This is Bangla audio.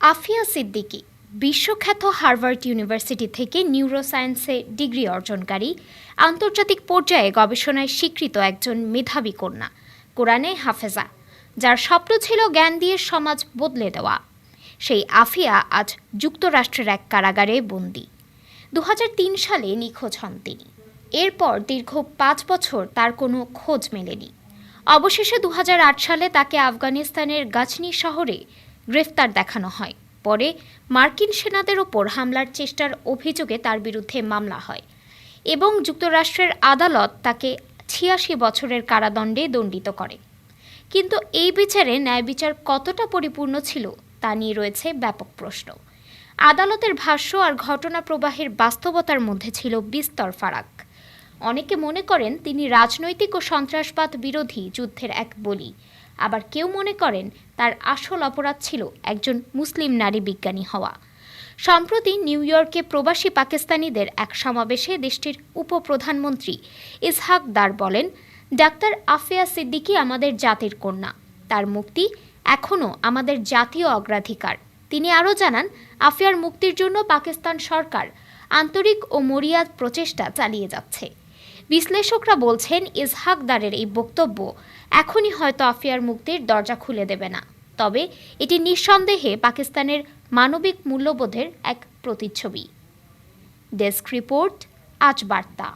আফিয়া সিদ্দিকী, বিশ্বখ্যাত হার্ভার্ড ইউনিভার্সিটি থেকে নিউরোসায়েন্সে ডিগ্রি অর্জনকারী, আন্তর্জাতিক পর্যায়ে গবেষণায় স্বীকৃত একজন মেধাবী কন্যা, কোরআনে হাফেজা, যার স্বপ্ন ছিল জ্ঞান দিয়ে সমাজ বদলে দেওয়া। সেই আফিয়া আজ যুক্তরাষ্ট্রের এক কারাগারে বন্দী। দু হাজার তিন সালে নিখোঁজ হন তিনি। এরপর দীর্ঘ পাঁচ বছর তার কোনো খোঁজ মেলেনি। অবশেষে দু হাজার আট সালে তাকে আফগানিস্তানের গাছনি শহরে গ্রেফতার দেখানো হয়। পরে মার্কিন সেনাদের ওপর হামলার চেষ্টার অভিযোগে তার বিরুদ্ধে মামলা হয় এবং যুক্তরাষ্ট্রের আদালত তাকে ছিয়াশি বছরের কারাদণ্ডে দণ্ডিত করে। কিন্তু এই বিচারে ন্যায় বিচার কতটা পরিপূর্ণ ছিল তা নিয়ে রয়েছে ব্যাপক প্রশ্ন। আদালতের ভাষ্য আর ঘটনা প্রবাহের বাস্তবতার মধ্যে ছিল বিস্তর ফারাক। অনেকে মনে করেন তিনি রাজনৈতিক ও সন্ত্রাসবাদ বিরোধী যুদ্ধের এক বলি। আবার কেউ মনে করেন তার আসল অপরাধ ছিল একজন মুসলিম নারী বিজ্ঞানী হওয়া। সম্প্রতি নিউ ইয়র্কে প্রবাসী পাকিস্তানিদের এক সমাবেশে দেশটির উপপ্রধানমন্ত্রী ইসহাক দার বলেন, ডাক্তার আফিয়া সিদ্দিকী আমাদের জাতির কন্যা। তার মুক্তি এখনও আমাদের জাতীয় অগ্রাধিকার। তিনি আরও জানান, আফিয়ার মুক্তির জন্য পাকিস্তান সরকার আন্তরিক ও মরিয়াদ প্রচেষ্টা চালিয়ে যাচ্ছে। বিশ্লেষকরা বলছেন ইসহাকদারের এই বক্তব্য এখনই হয়তো আফিয়ার মুক্তির দরজা খুলে দেবে না। তবে এটি নিঃসন্দেহে পাকিস্তানের মানবিক মূল্যবোধের এক প্রতিচ্ছবি। ডেস্ক রিপোর্ট, আজ বার্তা।